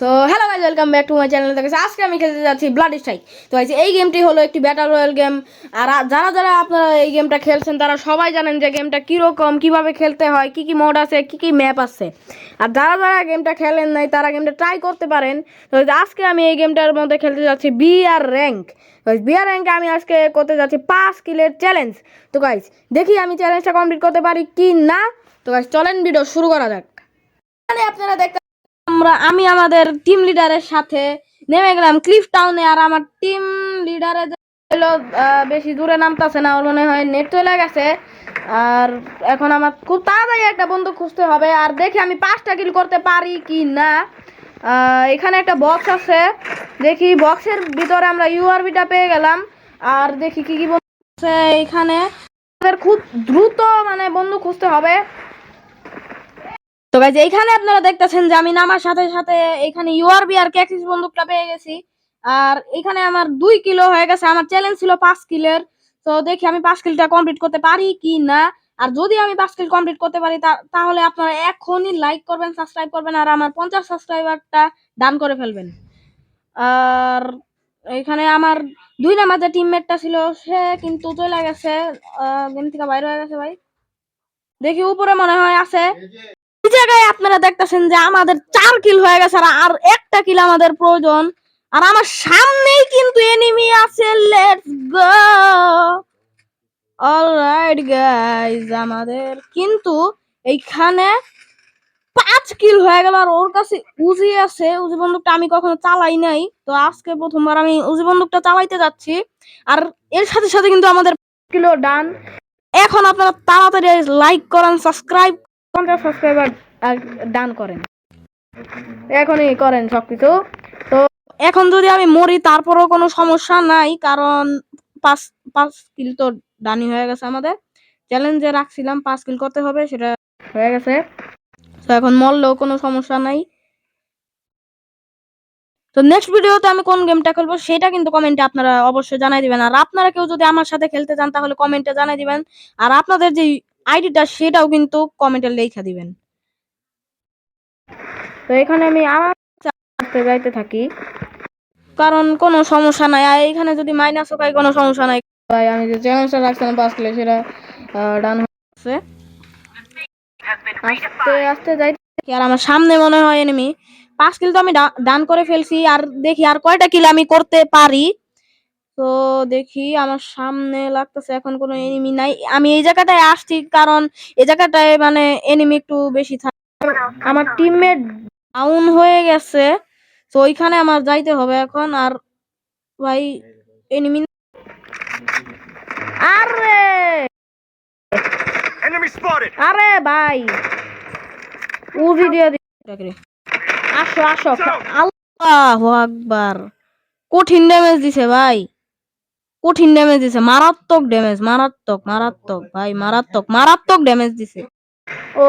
So hello guys welcome back to my channel দেখেছি আজকে আমি খেলতে যাচ্ছি ব্লাড স্ট্রাইক তো এই গেমটি হলো একটি ব্যাটাল রয়্যাল গেম আর যারা যারা আপনারা এই গেমটা খেলছেন, তারা সবাই জানেন যে গেমটা কীরকম, কীভাবে খেলতে হয়, কী কী মোড আছে, কী কী ম্যাপ আছে। আর যারা যারা গেমটা খেলেন নাই, তারা গেমটা ট্রাই করতে পারেন। তো আজকে আমি এই গেমটার মধ্যে খেলতে যাচ্ছি B R rank B R র্যাঙ্কে আমি আজকে করতে যাচ্ছি পাঁচ কিলের চ্যালেঞ্জ তো গাইজ দেখি আমি চ্যালেঞ্জটা কমপ্লিট করতে পারি কি না। তো গাইজ চলেন ভিডিও শুরু করা যাক। আপনারা দেখতে আমরা আমি আমাদের টিম লিডারের সাথে নেমে গেলাম ক্লিফ টাউনে আর আমার টিম লিডারে হলো বেশি দূরে নামতেছে না, ওর মনে হয় নেট চলে গেছে। আর এখন আমার খুব তাড়াতাড়ি একটা বন্ধু খুঁজতে হবে, আর দেখি আমি পাঁচটা কিল করতে পারি কি না। এখানে একটা বক্স আছে, দেখি বক্সের ভিতরে আমরা ইউআরবিটা পেয়ে গেলাম। আর দেখি কি কি বন্ধু এখানে। আমাদের খুব দ্রুত মানে বন্ধু খুঁজতে হবে। তো গাইজ এইখানে আপনারা দেখতেছেন যে আমি নামার সাথে সাথে এখানে ইউআরবি আর ক্যাক্সিস বন্দুকটা পেয়ে গেছি। আর এখানে আমার দুই কিলো হয়ে গেছে, আমার চ্যালেঞ্জ ছিল পাঁচ কিলের। তো দেখি আমি পাঁচ কিলটা কমপ্লিট করতে পারি কি না। আর যদি আমি পাঁচ কিল কমপ্লিট করতে পারি তাহলে আপনারা এখনই লাইক করবেন সাবস্ক্রাইব করবেন, আর আমার পঞ্চাশ সাবস্ক্রাইবারটা ডান করে ফেলবেন। আর এখানে আমার দুই নাম্বার যে টিমমেটটা ছিল, সে কিন্তু চলে গেছে। গেম থেকে বাইরে হয়ে গেছে ভাই। দেখি উপরে মনে হয় আছে। জায়গায় আপনারা দেখতেছেন যে আমাদের চার কিল হয়ে গেছে আর একটা কিল আমাদের প্রয়োজন। আর আমার সামনেই কিন্তু এনিমি আছে লেটস গো অলরাইট গাইস আমাদের কিন্তু এইখানে পাঁচ কিল হয়ে গেল আর ওর কাছে উজি আছে। উজি বন্দুকটা আমি কখনো চালাই নাই। তো আজকে প্রথমবার আমি উজি বন্দুকটা চালাইতে যাচ্ছি। আর এর সাথে সাথে কিন্তু আমাদের কিলো ডান এখন আপনারা তাড়াতাড়ি লাইক করেন সাবস্ক্রাইব পঞ্চাশ সাবস্ক্রাইবার ডান করেন। এখনই করেন সবকিছু। তো এখন যদি আমি মরি, তারপরেও কোনো সমস্যা নাই, কারণ পাঁচ পাঁচ কিল তো ডানি হয়ে গেছে আমাদের। চ্যালেঞ্জে রাখছিলাম, পাঁচ কিল করতে হবে, সেটা হয়ে গেছে। তো এখন মরলেও কোনো সমস্যা নাই। তো নেক্সট ভিডিওতে আমি কোন গেমটা খেলব, সেটা কিন্তু কমেন্টে আপনারা অবশ্যই জানাই দিবেন। আর আপনারা কেউ যদি আমার সাথে খেলতে চান, তাহলে কমেন্টে জানাই দিবেন। আর আপনাদের যে আইডিটা সেটাও কিন্তু কমেন্টে লেখা দিবেন। তো এখানে আমি আমার আসতে যাইতে থাকি। কারণ কোনো সমস্যা নাই আর এখানে যদি মাইনাস হয় কোনো সমস্যা নাই। ভাই আমি যে চ্যালেঞ্জটা রাখছিলাম পাস কিলে সেটা ডান হচ্ছে আস্তে আস্তে যাইতে থাকি। আর আমার সামনে মনে হয় এনিমি পাঁচ কিল তো আমি ডান করে ফেলছি আর দেখি আর কয়টা কিল আমি করতে পারি। তো দেখি আমার সামনে লাগতেছে এখন কোনো এনিমি নাই। আমি এই জায়গাটায় আসছি কারণ এই জায়গাটায় মানে এনিমি একটু বেশি থাকে আমার টিমমেট ডাউন হয়ে গেছে তো ওইখানে আমার যাইতে হবে এখন। আর ভাই এনিমি আরে! আরে ভাই! উজি দিয়ে দিই আসো আসো। আল্লাহু আকবার। কঠিন ড্যামেজ দিছে ভাই। কঠিন ড্যামেজ দিছে। মারাত্মক ড্যামেজ মারাত্মক মারাত্মক ভাই মারাত্মক মারাত্মক ড্যামেজ দিছে। ও.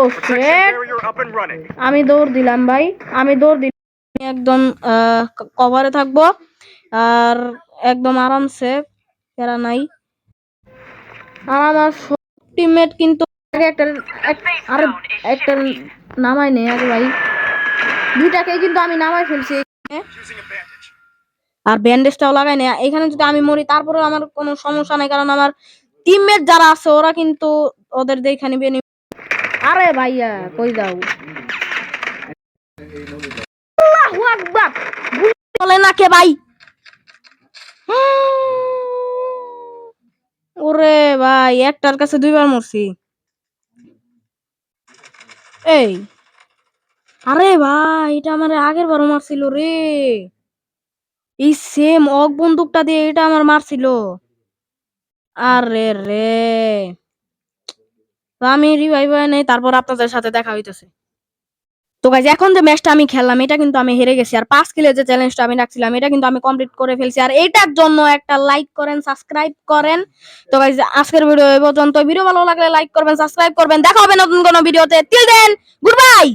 আমি দৌড় দিলাম ভাই আমি দৌড় দিলাম। একদম কভারে থাকব আর একদম আরামসে ফেরা নাই। আর আমার টিমমেট কিন্তু আগে একটা আরে একটা নামাই নেই আরে ভাই। দুইটাকে কিন্তু আমি নামাই ফেলছি। আর ব্যান্ডেজটাও লাগাই না এখানে যদি আমি মরি তারপরে আমার কোনো সমস্যা নাই কারণ আমার টিমমেট যারা আছে ওরা কিন্তু ওদের দেখে নিবে আরে ভাইয়া কই যাও? আল্লাহু আকবার! গুলি চলে না কে ভাই? ওরে ভাই একটার কাছে দুইবার মরছি। এই আরে ভাই এটা আমার আগের বারও মারছিল রে। এই সেম অক বন্দুকটা দিয়ে এটা আমার মারছিল। আরে রে। আমি রিভাইভ নেই, তারপর আপনাদের সাথে দেখা হইতেছে। তো গাইজ এখন যে ম্যাচটা আমি খেললাম, এটা কিন্তু আমি হেরে গেছি। আর পাঁচ কিলের যে চ্যালেঞ্জটা আমি রাখছিলাম, এটা কিন্তু আমি কমপ্লিট করে ফেলছি। আর এটার জন্য একটা লাইক করেন সাবস্ক্রাইব করেন। তো গাইজ আজকের ভিডিও এই পর্যন্ত ভিডিও ভালো লাগলে লাইক করবেন সাবস্ক্রাইব করবেন। দেখা হবে নতুন কোনো ভিডিওতে টিল দেন গুড বাই